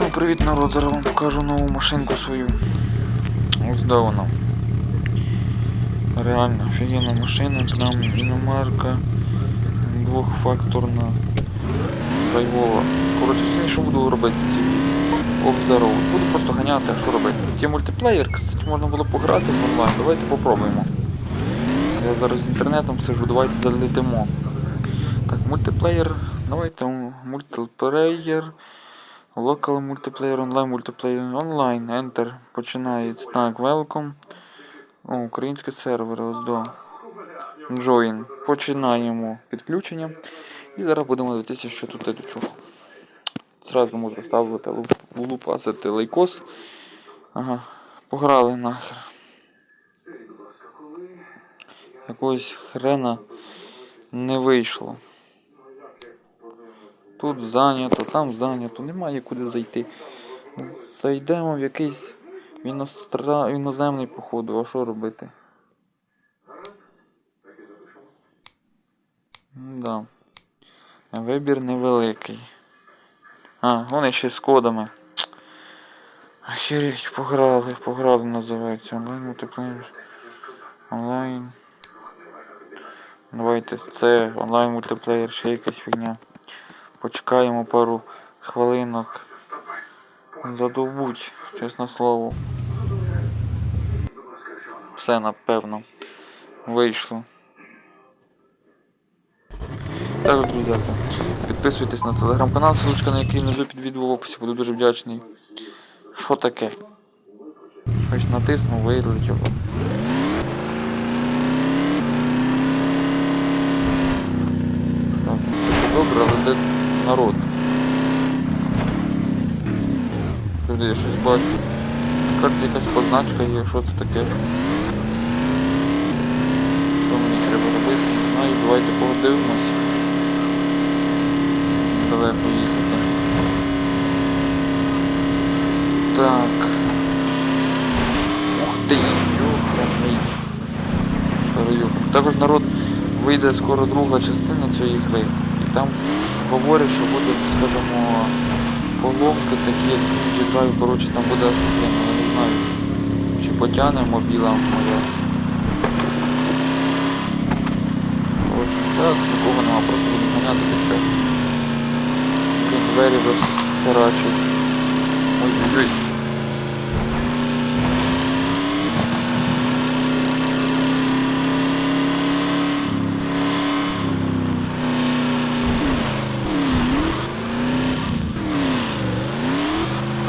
Ну, привіт народ, зараз вам покажу нову машинку свою. Ось да вона. Реально офігенна машина, прям іномарка, двохфакторна, драйвова. Коротше, сьогодні що буду робити ці. Буду просто ганяти, а що робити. Є мультиплеєр, кстати, можна було пограти в онлайн. Давайте попробуємо. Я зараз з інтернетом сижу, давайте залетимо. Так, мультиплеєр. Давайте мультиплеєр. Local мультиплеєр, онлайн мультиплеєр, онлайн, Enter. Починається. Так, welcome. О, сервери, ось до. Join. Починаємо підключення. І зараз будемо дивитися, що тут до чого. Зразу можна ставити луп- лупасити лайкос. Ага, пограли нахер. Якогось хрена не вийшло. Тут зайнято, там зайнято, немає куди зайти. Зайдемо в якийсь іностра... іноземний походу, а що робити? Да. Вибір невеликий. А, вони ще з кодами. Охереть, пограли, пограли називається. Онлайн мультиплеєр. Онлайн. Давайте це онлайн мультиплеєр, ще якась фігня. Почекаємо пару хвилинок. Задовбуть, чесне слово. Все напевно. Вийшло. Так, друзі, підписуйтесь на телеграм-канал, ссылочка на який внизу під відео в описі, буду дуже вдячний. Що таке? Щось натиснув, вилетіло. Так, це добре, але де народ? Люди, я щось бачу. На карті якась позначка є, що це таке? Що мені треба робити? Не знаю, давайте подивимось. Далеко їхати. Так. Ух ти. Перейох. Також народ вийде скоро друга частина цієї гри. Там говорять, що буде, скажімо, поломки такі, як коротше, там буде я не знаю. Чи потягне мобіла моя. Коротше, так, нікого нема, просто буду ганяти таке. Двері розхерачить. Ой,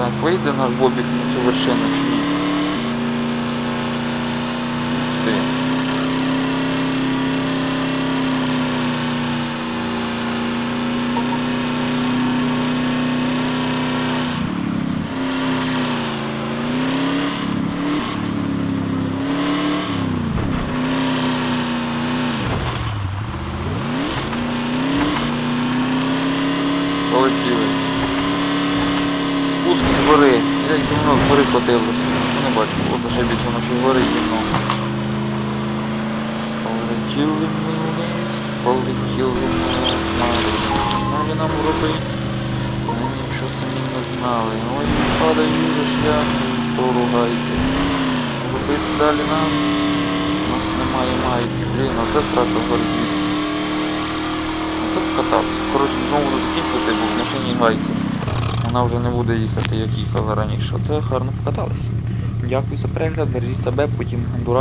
Так, вийде наш бобік на цю вершину чи ні? Ти. Полетіли. Гори. Як воно з гори котилося. Не бачу, от ошибіться, воно ще гори їхало. Полетіли ми вниз, полетіли ми на Знали нам робити. Ми нічого самі не знали. Ой, падаю же шлях, поругайте. Робити далі нам. У нас немає майки. Блін, оце страшно горді. Оце покатався. Коротше, знову закінчувати був в машині гайки. Вона вже не буде їхати, як їхала раніше. Це гарно покаталися. Дякую за перегляд, бережіть себе, потім дура.